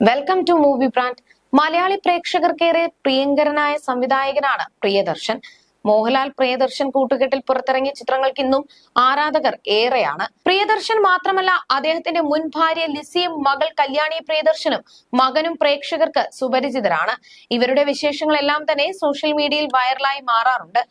Welcome to movie brand Malayali പ്രേക്ഷകർക്കേറെ പ്രിയങ്കരനായ സംവിധായകനാണ് പ്രിയദർശൻ. മോഹൻലാൽ പ്രിയദർശൻ കൂട്ടുകെട്ടിൽ പുറത്തിറങ്ങിയ ചിത്രങ്ങൾക്ക് ഇന്നും ആരാധകർ ഏറെയാണ്. പ്രിയദർശൻ മാത്രമല്ല അദ്ദേഹത്തിന്റെ മുൻ ഭാര്യ ലിസിയും മകൾ കല്യാണി പ്രിയദർശനും മകനും പ്രേക്ഷകർക്ക് സുപരിചിതരാണ്. ഇവരുടെ വിശേഷങ്ങളെല്ലാം തന്നെ സോഷ്യൽ മീഡിയയിൽ വൈറലായി മാറാറുണ്ട്.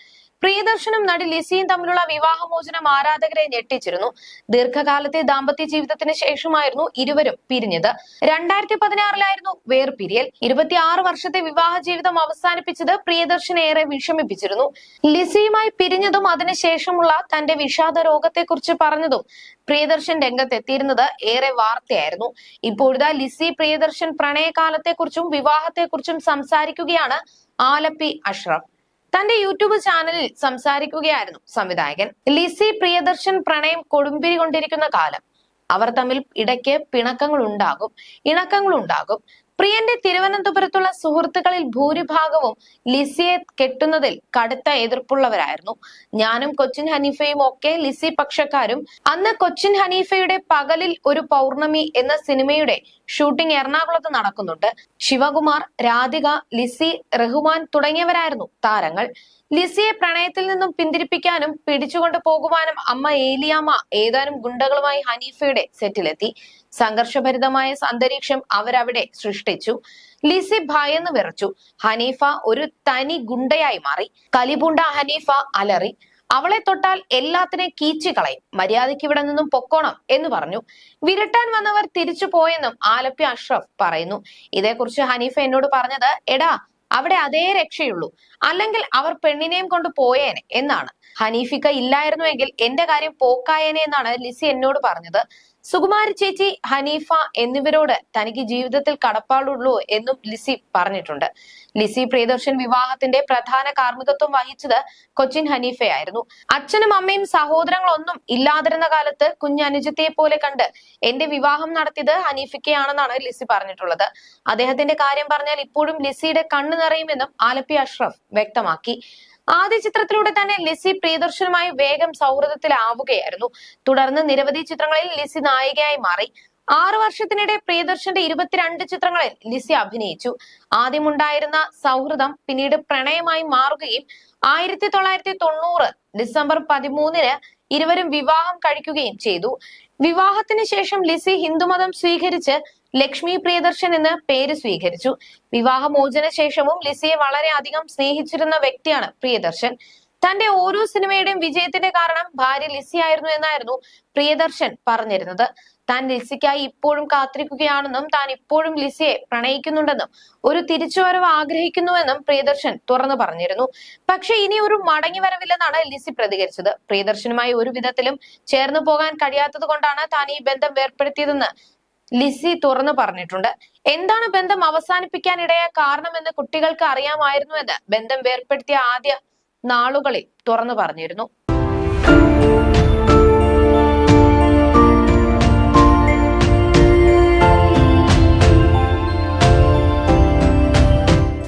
പ്രിയദർശനും നടി ലിസിയും തമ്മിലുള്ള വിവാഹമോചനം ആരാധകരെ ഞെട്ടിച്ചിരുന്നു. ദീർഘകാലത്തെ ദാമ്പത്യ ജീവിതത്തിന് ശേഷമായിരുന്നു ഇരുവരും പിരിഞ്ഞത്. രണ്ടായിരത്തി പതിനാറിലായിരുന്നു വേർപിരിയൽ ഇരുപത്തിയാറ് വർഷത്തെ വിവാഹ ജീവിതം അവസാനിപ്പിച്ചത് പ്രിയദർശനെ ഏറെ വിഷമിപ്പിച്ചിരുന്നു. ലിസിയുമായി പിരിഞ്ഞതും അതിനുശേഷമുള്ള തന്റെ വിഷാദ രോഗത്തെക്കുറിച്ച് പറഞ്ഞതും പ്രിയദർശൻ രംഗത്തെത്തിയിരുന്നത് ഏറെ വാർത്തയായിരുന്നു. ഇപ്പോഴിതാ ലിസി പ്രിയദർശൻ പ്രണയകാലത്തെക്കുറിച്ചും വിവാഹത്തെക്കുറിച്ചും സംസാരിക്കുകയാണ് ആലപ്പി അഷ്റഫ്. തന്റെ യൂട്യൂബ് ചാനലിൽ സംസാരിക്കുകയായിരുന്നു സംവിധായകൻ ലിസി പ്രിയദർശൻ പ്രണയം കൊടുമ്പിരി കൊണ്ടിരിക്കുന്ന കാലം. അവർ തമ്മിൽ ഇടയ്ക്ക് പിണക്കങ്ങൾ ഉണ്ടാകും ഇണക്കങ്ങൾ ഉണ്ടാകും പ്രിയന്റെ തിരുവനന്തപുരത്തുള്ള സുഹൃത്തുക്കളിൽ ഭൂരിഭാഗവും ലിസിയെ കെട്ടുന്നതിൽ കടുത്ത എതിർപ്പുള്ളവരായിരുന്നു. ഞാനും കൊച്ചിൻ ഹനീഫയും ഒക്കെ ലിസി പക്ഷക്കാരും അന്ന് കൊച്ചിൻ ഹനീഫയുടെ പകലിൽ ഒരു പൗർണമി എന്ന സിനിമയുടെ ഷൂട്ടിംഗ് എറണാകുളത്ത് നടക്കുന്നുണ്ട്. ശിവകുമാർ രാധിക ലിസി റഹ്മാൻ തുടങ്ങിയവരായിരുന്നു താരങ്ങൾ. ലിസിയെ പ്രണയത്തിൽ നിന്നും പിന്തിരിപ്പിക്കാനും പിടിച്ചുകൊണ്ട് പോകുവാനും അമ്മ ഏലിയാമ്മ ഏതാനും ഗുണ്ടകളുമായി ഹനീഫയുടെ സെറ്റിലെത്തി. സംഘർഷഭരിതമായ അന്തരീക്ഷം അവരവിടെ സൃഷ്ടിച്ചു. ലിസി ഭയന്ന് വിറച്ചു. ഹനീഫ ഒരു തനി ഗുണ്ടയായി മാറി. കലിപുണ്ട ഹനീഫ അലറി. അവളെ തൊട്ടാൽ എല്ലാത്തിനെ കീച്ചു കളയും മര്യാദയ്ക്ക് ഇവിടെ നിന്നും പൊക്കോണം എന്ന് പറഞ്ഞു. വിരട്ടാൻ വന്നവർ തിരിച്ചു പോയെന്നും ആലപ്പി അഷ്റഫ് പറയുന്നു. ഇതേക്കുറിച്ച് ഹനീഫ എന്നോട് പറഞ്ഞത് എടാ അവിടെ അതേ രക്ഷയുള്ളൂ. അല്ലെങ്കിൽ അവർ പെണ്ണിനെയും കൊണ്ട് പോയേനെ എന്നാണ്. ഹനീഫിക്ക ഇല്ലായിരുന്നുവെങ്കിൽ എന്റെ കാര്യം പോക്കായേനെ എന്നാണ് ലിസി എന്നോട് പറഞ്ഞത്. സുകുമാരി ചേച്ചി ഹനീഫ എന്നിവരോട് തനിക്ക് ജീവിതത്തിൽ കടപ്പാടുള്ളൂ എന്നും ലിസി പറഞ്ഞിട്ടുണ്ട്. ലിസി പ്രിയദർശൻ വിവാഹത്തിന്റെ പ്രധാന കാർമ്മികത്വം വഹിച്ചത് കൊച്ചിൻ ഹനീഫയായിരുന്നു. അച്ഛനും അമ്മയും സഹോദരങ്ങളൊന്നും ഇല്ലാതിരുന്ന കാലത്ത് കുഞ്ഞനുജത്തിയെ പോലെ കണ്ട് എന്റെ വിവാഹം നടത്തിയത് ഹനീഫിക്കയാണെന്നാണ് ലിസി പറഞ്ഞിട്ടുള്ളത്. അദ്ദേഹത്തിന്റെ കാര്യം പറഞ്ഞാൽ ഇപ്പോഴും ലിസിയുടെ കണ്ണു നിറയുമെന്നും ആലപ്പി അഷ്റഫ് വ്യക്തമാക്കി. ആദ്യ ചിത്രത്തിലൂടെ തന്നെ ലിസി പ്രിയദർശനുമായി വേഗം സൗഹൃദത്തിലാവുകയായിരുന്നു. തുടർന്ന് നിരവധി ചിത്രങ്ങളിൽ ലിസി നായികയായി മാറി. ആറു വർഷത്തിനിടെ പ്രിയദർശന്റെ ഇരുപത്തിരണ്ട് ചിത്രങ്ങളിൽ ലിസി അഭിനയിച്ചു. ആദ്യമുണ്ടായിരുന്ന സൗഹൃദം പിന്നീട് പ്രണയമായി മാറുകയും ആയിരത്തി തൊള്ളായിരത്തി തൊണ്ണൂറ് ഡിസംബർ പതിമൂന്നിന് ഇരുവരും വിവാഹം കഴിക്കുകയും ചെയ്തു. വിവാഹത്തിന് ശേഷം ലിസി ഹിന്ദുമതം സ്വീകരിച്ച് ലക്ഷ്മി പ്രിയദർശൻ എന്ന് പേര് സ്വീകരിച്ചു. വിവാഹമോചന ശേഷവും ലിസിയെ വളരെയധികം സ്നേഹിച്ചിരുന്ന വ്യക്തിയാണ് പ്രിയദർശൻ. തന്റെ ഓരോ സിനിമയുടെയും വിജയത്തിന്റെ കാരണം ഭാര്യ ലിസി ആയിരുന്നു എന്നായിരുന്നു പ്രിയദർശൻ പറഞ്ഞിരുന്നത്. താൻ ലിസിക്കായി ഇപ്പോഴും കാത്തിരിക്കുകയാണെന്നും താൻ ഇപ്പോഴും ലിസിയെ പ്രണയിക്കുന്നുണ്ടെന്നും ഒരു തിരിച്ചുവരവ് ആഗ്രഹിക്കുന്നുവെന്നും പ്രിയദർശൻ തുറന്നു പറഞ്ഞിരുന്നു. പക്ഷെ ഇനി ഒരു മടങ്ങി വരവില്ലെന്നാണ് ലിസി പ്രതികരിച്ചത്. പ്രിയദർശനുമായി ഒരു വിധത്തിലും ചേർന്നു പോകാൻ കഴിയാത്തത് കൊണ്ടാണ് താൻ ഈ ബന്ധം വേർപ്പെടുത്തിയതെന്ന് ലിസി തുറന്നു പറഞ്ഞിട്ടുണ്ട്. എന്താണ് ബന്ധം അവസാനിപ്പിക്കാൻ ഇടയായ കാരണമെന്ന് കുട്ടികൾക്ക് അറിയാമായിരുന്നുവെന്ന് ബന്ധം വേർപ്പെടുത്തിയ ആദ്യ നാളുകളിൽ തുറന്നു പറഞ്ഞിരുന്നു.